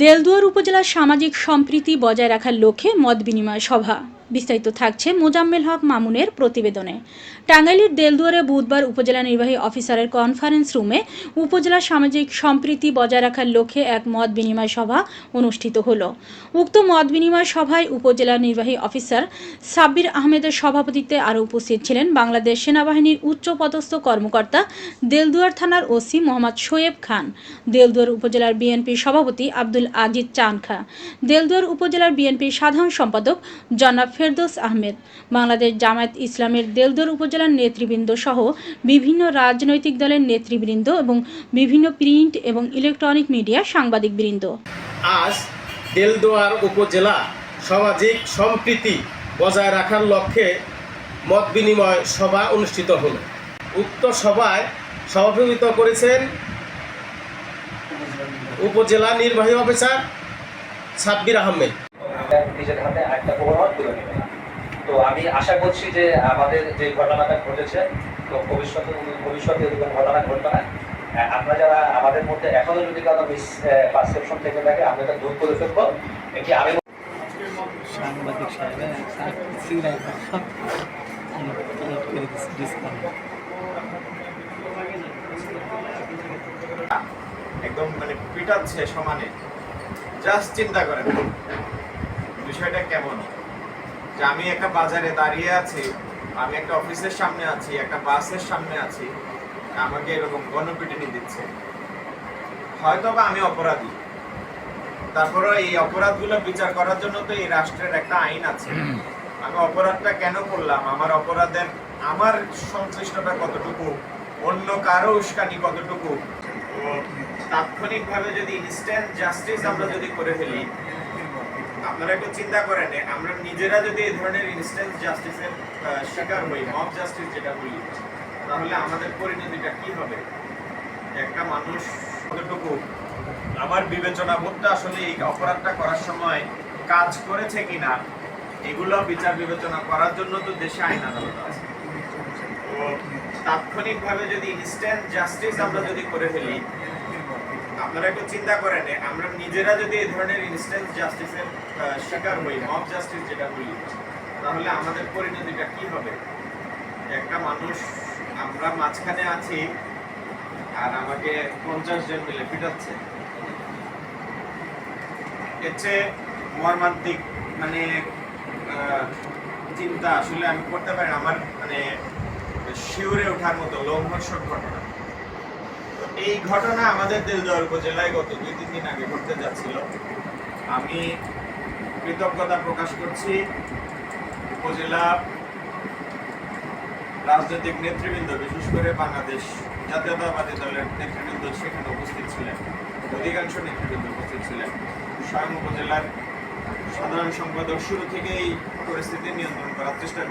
দেলদুয়ার উপজেলার সামাজিক সম্প্রীতি বজায় রাখার লক্ষ্যে মত বিনিময় সভা। বিস্তারিত থাকছে মোজাম্মেল হক মামুনের প্রতিবেদনে। টাঙ্গাইলের দেলদুয়ারে বুধবার উপজেলা নির্বাহী অফিসারের কনফারেন্স রুমে উপজেলা সামাজিক সম্প্রীতি বজায় রাখার লক্ষ্যে এক মত বিনিময় সভা অনুষ্ঠিত হলো। উক্ত মত বিনিময় সভায় উপজেলা নির্বাহী অফিসার সাব্বির আহমেদের সভাপতিত্বে আরও উপস্থিত ছিলেন বাংলাদেশ সেনাবাহিনীর উচ্চপদস্থ কর্মকর্তা দেলদুয়ার থানার ওসি মোহাম্মদ শোয়েব খান, দেলদুয়ার উপজেলার বিএনপির সভাপতি আব্দুল আজিজ চানখা, দেলদুয়ার উপজেলার বিএনপির সাধারণ সম্পাদক জনাব ফেরদৌস আহমেদ, বাংলাদেশ জামায়াত ইসলামের দেলদুয়ার উপজেলার নেতৃবৃন্দ সহ বিভিন্ন রাজনৈতিক দলের নেতৃবৃন্দ এবং বিভিন্ন প্রিন্ট এবং ইলেকট্রনিক মিডিয়া সাংবাদিকবৃন্দ। আজ দেলদোয়ার উপজেলা সামাজিক সম্প্রীতি বজায় রাখার লক্ষ্যে মত বিনিময় সভা অনুষ্ঠিত হল। উক্ত সভায় সভাপতিত্ব করেছেন উপজেলা নির্বাহী অফিসার সাব্বির আহমেদ। নিজের হাতে একটা ওভারঅল তুলে নেবে। তো আমি আশা করছি যে আমাদের যে ঘটনাটা ঘটেছে তো ভবিষ্যতে ভবিষ্যতে এরকম ঘটনা ঘটবে না। আপনারা যারা আমাদের মধ্যে এখনও যদি কারও মিস পারসেপশন থেকে থাকে আমরা এটা দূর করে ফেলব। একটি আমি সাংবাদিক একদম মানে পিটাচ্ছে সমানে। জাস্ট চিন্তা করেন। বিষয়টা কেমন? যে আমি একটা বাজারে দাঁড়িয়ে আছি, আমি একটা অফিসের সামনে আছি, একটা বাসের সামনে আছি, আমাকে এরকম গণপিটুনি দিচ্ছে। হয়তো বা আমি অপরাধী। তারপরে এই অপরাধগুলো বিচার করার জন্য তো এই রাষ্ট্রের একটা আইন আছে। আমি অপরাধটা কেন করলাম? আমার অপরাধের, আমার সংশ্লিষ্টতা কতটুকু? অন্য কারও উস্কানি কতটুকু? তাৎক্ষণিকভাবে যদি ইনস্ট্যান্ট জাস্টিস আমরা যদি করে ফেলি আপনারা একটু চিন্তা করেন আমরা নিজেরা যদি এই ধরনের ইনস্ট্যান্ট জাস্টিসের শিকার হই মব জাস্টিস যেটা বলি, তাহলে আমাদের পরিণতিটা কি হবে? একটা মানুষ কতটুকু আমার বিবেচনা বোধটা আসলে এই অপরাধটা করার সময় কাজ করেছে কিনা, এগুলো বিচার বিবেচনা করার জন্য তো দেশে আইন আদালত আছে। তো তাৎক্ষণিকভাবে যদি ইনস্ট্যান্ট জাস্টিস আমরা যদি করে ফেলি আপনারা একটু চিন্তা করেন আমরা নিজেরা যদি এই ধরনের ইনস্ট্যান্ট জাস্টিসের শিকার হই মব জাস্টিস যেটা বলি, তাহলে আমাদের পরিণতিটা কি হবে? একটা মানুষ, আমরা মাঝখানে আছি আর আমাকে পঞ্চাশ জন মিলে পিটাচ্ছে। এর চেয়ে মর্মান্তিক মানে চিন্তা আসলে আমি করতে পারি। আমার মানে শিউরে ওঠার মতো লোমহর্ষক ঘটনা এই ঘটনা আমাদের দেলদুয়ার উপজেলায় গত দুই তিন দিন আগে ঘটতে যাচ্ছিল। আমি কৃতজ্ঞতা প্রকাশ করছি উপজেলা রাজনৈতিক নেতৃবৃন্দ, বিশেষ করে বাংলাদেশ জাতীয়তাবাদী দলের নেতৃবৃন্দ সেখানে উপস্থিত ছিলেন। অধিকাংশ নেতৃবৃন্দ উপস্থিত ছিলেন। স্বয়ং উপজেলার সাধারণ সম্পাদক শুরু থেকেই পরিস্থিতি নিয়ন্ত্রণ করার চেষ্টা